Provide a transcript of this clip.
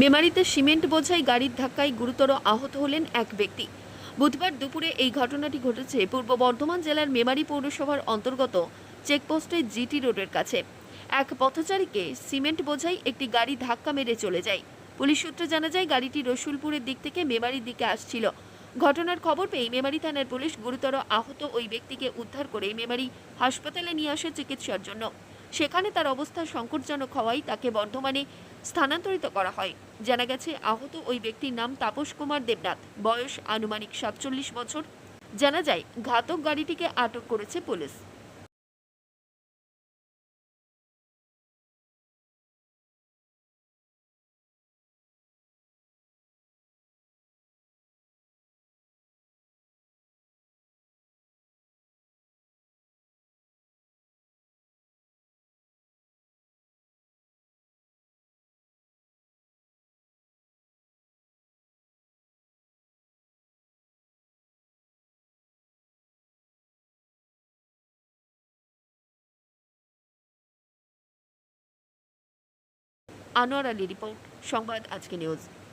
মেমারিতে cement বোঝাই গাড়ির ধাক্কায় গুরুতর আহত হলেন এক ব্যক্তি। বুধবার দুপুরে এই ঘটনাটি ঘটেছে পূর্ব বর্ধমান জেলার মেমারি পৌরসভার অন্তর্গত চেকপোস্টে জিটি রোডের কাছে। এক পথচারীকে সিমেন্ট বোঝাই একটি গাড়ি ধাক্কা মেরে চলে যায়। পুলিশ সূত্রে জানা যায়, গাড়িটি রসুলপুরের দিক থেকে মেমারির দিকে আসছিল। ঘটনার খবর পেয়ে মেমারি থানার পুলিশ গুরুতর আহত ওই ব্যক্তিকে উদ্ধার করে মেমারি হাসপাতালে নিয়ে আসে চিকিৎসার জন্য। সেখানে তার অবস্থা সংকটজনক হওয়ায় তাকে বর্ধমানে স্থানান্তরিত করা হয়। জানা গেছে, আহত ওই ব্যক্তির নাম তাপস কুমার দেবনাথ। বয়স আনুমানিক সাতচল্লিশ বছর। জানা যায়, ঘাতক গাড়িটিকে আটক করেছে পুলিশ। আনোয়ার আলী রিপোর্ট সংবাদ আজকে নিউজ।